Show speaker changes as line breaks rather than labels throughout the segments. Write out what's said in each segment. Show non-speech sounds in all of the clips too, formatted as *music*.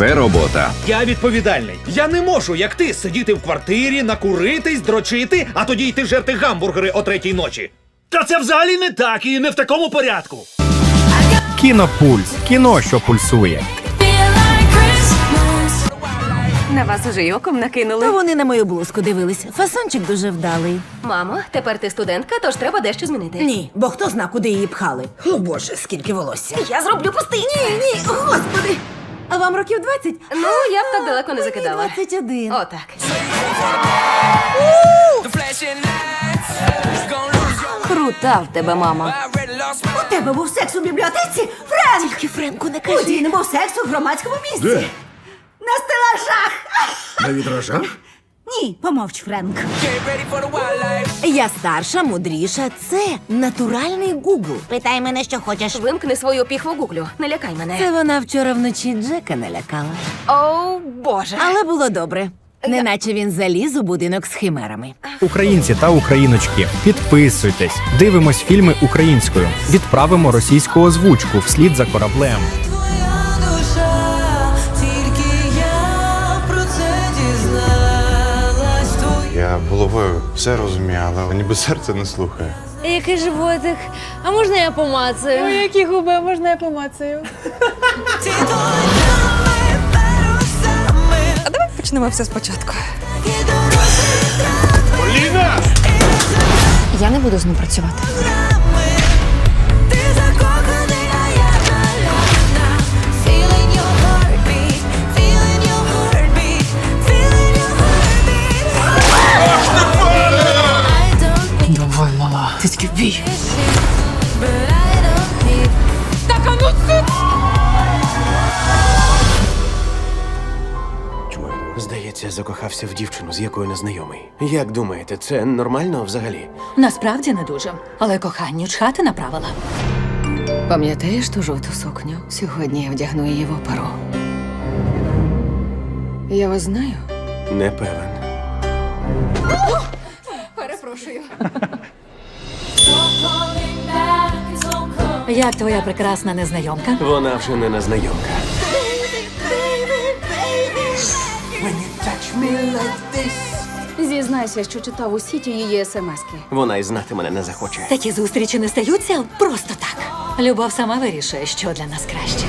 Це робота.
Я відповідальний. Я не можу, як ти, сидіти в квартирі, накуритись, дрочити, а тоді йти жерти гамбургери о третій ночі.
Та це взагалі не так і не в такому порядку.
Кінопульс. Кіно, що пульсує.
На вас уже й оком накинули.
Та вони на мою блузку дивились. Фасончик дуже вдалий.
Мамо, тепер ти студентка, тож треба дещо змінити.
Ні, бо хто зна, куди її пхали. О боже, скільки волосся.
Я зроблю пустий.
Ні, ні, господи. А вам років 20?
Ну, я б так далеко не закидала.
21.
Отак. Крута в тебе, мама.
У тебе був секс у бібліотеці? Френк! Тільки Френку не кажи. У Діни був секс у громадському місці.
Де?
На стелажах.
На вітражах?
Ні, помовч, Френк. Я старша, мудріша. Це натуральний Гугл. Питай мене, що хочеш.
Вимкни свою піхву гуглю. Не лякай мене.
Це вона вчора вночі Джека налякала.
О, Боже.
Але було добре. Неначе він заліз у будинок з химерами.
Українці та україночки, підписуйтесь, дивимось фільми українською, відправимо російську озвучку вслід за кораблем.
Я
головою все розумію, але ніби серце не слухає.
Який животик? А можна я помацаю? Ой, які губи, а можна я помацаю? А давай почнемо все спочатку.
Поліна!
Я не буду з ним працювати.
Тільки бій.
but I don't
Здається, я закохався в дівчину, з якою незнайомий. Як думаєте, це нормально взагалі?
Насправді не дуже, але коханню чхати на правила.
Пам'ятаєш ту жовту сукню? Сьогодні я вдягну її в оперу. Я вас знаю.
Не певен.
Перепрошую. Як твоя прекрасна незнайомка?
Вона вже не незнайомка.
Зізнайся, що читав у сіті її смски.
Вона й знати мене не захоче.
Такі зустрічі не стаються просто так. Любов сама вирішує, що для нас краще.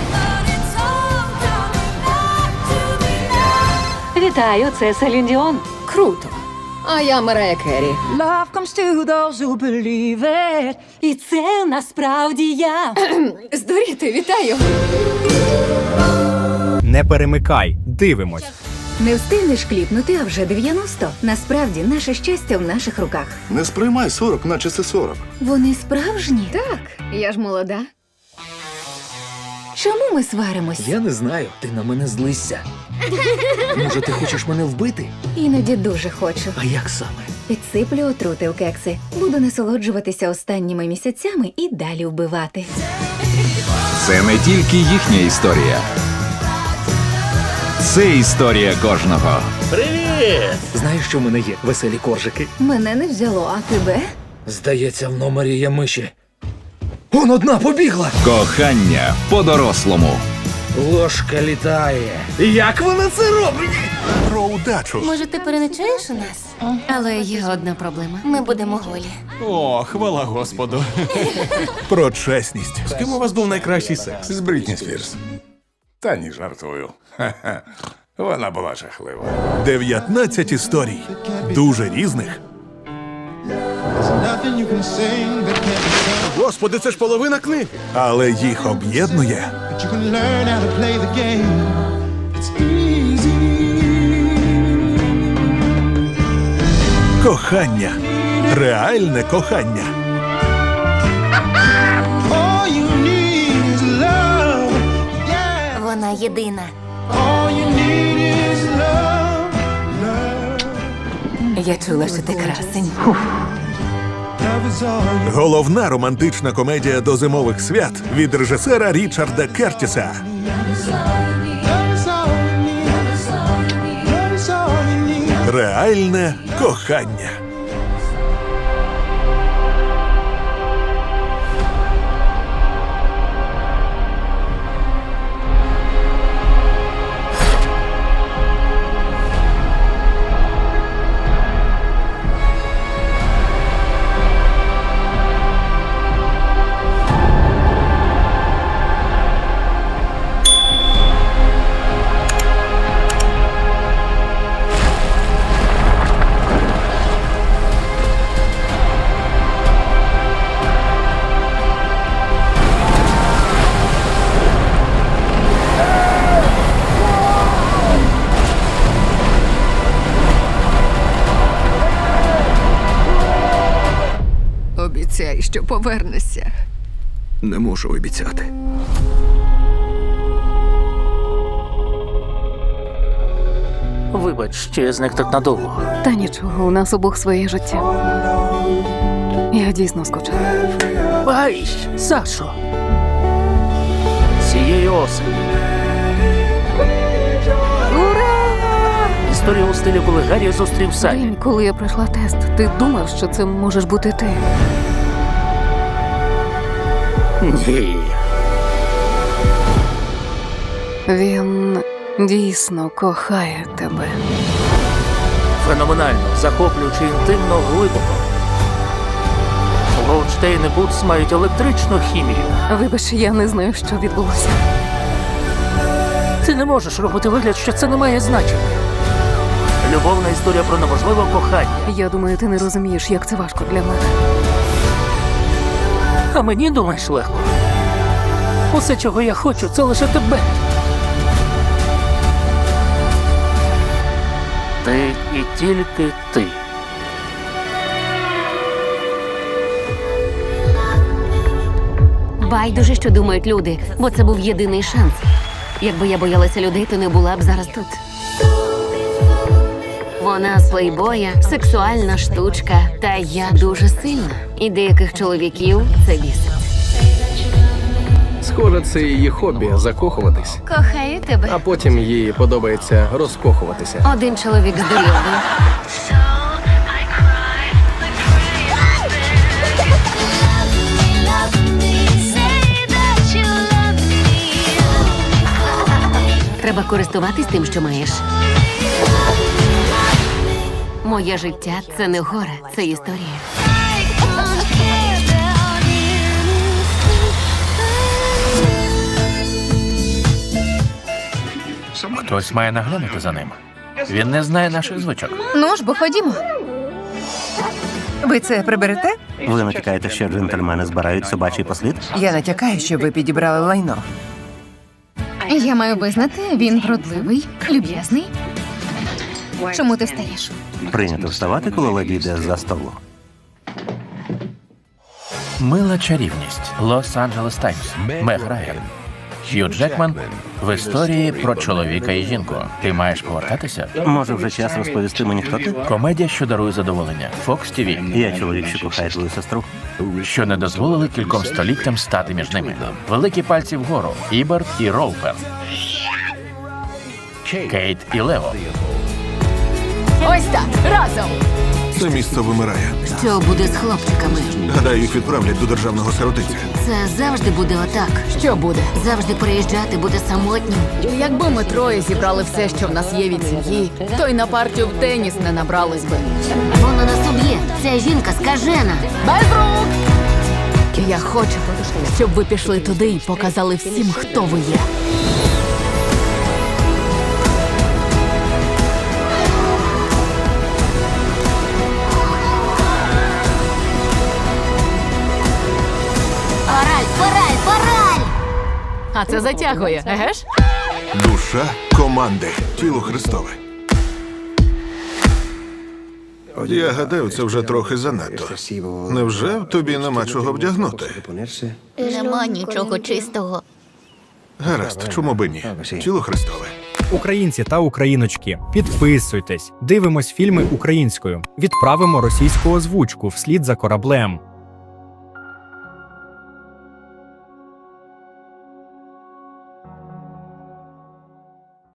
Вітаю, це Селін Діон.
Круто. А я Мерая Керрі.
Love comes to those who believe it. І це насправді я. *clears throat*
Здуріти, вітаю.
Не перемикай, дивимось.
Не встигнеш кліпнути, а вже 90. Насправді, наше щастя в наших руках.
Не сприймай 40, наче це 40.
Вони справжні? Так, я ж молода. Чому ми сваримось?
Я не знаю, ти на мене злишся. Може, ти хочеш мене вбити?
Іноді дуже хочу.
А як саме?
Підсиплю отрути у кекси. Буду насолоджуватися останніми місяцями і далі вбивати.
Це не тільки їхня історія. Це історія кожного.
Привіт! Знаєш, що в мене є веселі коржики?
Мене не взяло, а тебе?
Здається, в номері є миші. Он одна побігла!
Кохання по-дорослому.
Ложка літає. Як вона це робить?
Про удачу.
Може, ти переночуєш у нас? Але є одна проблема. Ми будемо голі.
О, хвала Господу. Про чесність.
З ким у вас був найкращий секс?
З Брітні Спірс. Та ні, жартую. Ха-ха. Вона була жахлива. 19 історій. Дуже різних.
Господи, це ж половина книг.
Але їх об'єднує кохання. Реальне кохання.
Вона єдина. Я чула, що ти красень.
Головна романтична комедія до зимових свят від режисера Річарда Кертіса. Реальне кохання.
Обіцяй, що повернешся.
Не можу обіцяти.
Вибач, що я зник так надовго.
Та нічого, у нас обох своє життя. Я дійсно скучала.
Ай, Сашо. Цієї осені.
Ура!
Історія у стилі, коли Гаррі зустрів.
День, коли я пройшла тест, ти думав, що це можеш бути ти.
Ні.
Він дійсно кохає тебе.
Феноменально, захоплюючи інтимно глибоко. Голдштейн і Бутс мають електричну хімію.
Вибач, я не знаю, що відбулося.
Ти не можеш робити вигляд, що це не має значення. Любовна історія про неможливе кохання.
Я думаю, ти не розумієш, як це важко для мене.
А мені думаєш легко. Усе, чого я хочу, це лише тебе. Ти і тільки ти.
Байдуже, що думають люди, бо це був єдиний шанс. Якби я боялася людей, то не була б зараз тут. Вона з плейбоя, сексуальна штучка, та я дуже сильна. І деяких чоловіків це бісить.
Схоже, це її хобі закохуватись,
Кохаю тебе.
а потім їй подобається розкохуватися.
Один чоловік з дорогою. Треба користуватись тим, що маєш. Моє життя це не горе, це історія.
Хтось має наглянути за ним. Він не знає наших звичок.
Ну ж, бо ходімо. Ви це приберете?
Ви натякаєте, що джентльмени збирають собачий послід?
Я натякаю, що ви підібрали лайно. Я маю визнати, він вродливий, люб'язний. Чому ти встаєш?
Прийнято вставати, коли леді йде за столу.
Мила чарівність. Лос-Анджелес Таймс. Мег Райан. Хью Джекман в історії про чоловіка і жінку. Ти маєш повертатися?
Може, вже час розповісти мені, хто ти?
Комедія, що дарує задоволення. Fox TV.
Я чоловік, що кохає твою сестру.
що не дозволили кільком століттям стати між ними. Великі пальці вгору. Іберт і Роупер. Кейт і Лео.
Ось так, разом.
Це місце вимирає.
Що буде з хлопчиками?
Гадаю, їх відправлять до державного сиротиця.
Це завжди буде отак.
Що буде?
Завжди приїжджати буде самотнім.
Якби ми троє зібрали все, що в нас є від сім'ї, то й на партію в теніс не набрались би.
Вона нас уб'є. Ця жінка скажена.
Без рук! Я хочу, щоб ви пішли туди і показали всім, хто ви є. А це затягує, еге ж?
Душа команди. Тіло Христове. Я гадаю, це вже трохи занадто. Невже в тобі нема чого вдягнути?
Нема нічого чистого.
Гаразд, чому би ні? Тіло Христове.
Українці та україночки, підписуйтесь, дивимось фільми українською, відправимо російську озвучку вслід за кораблем.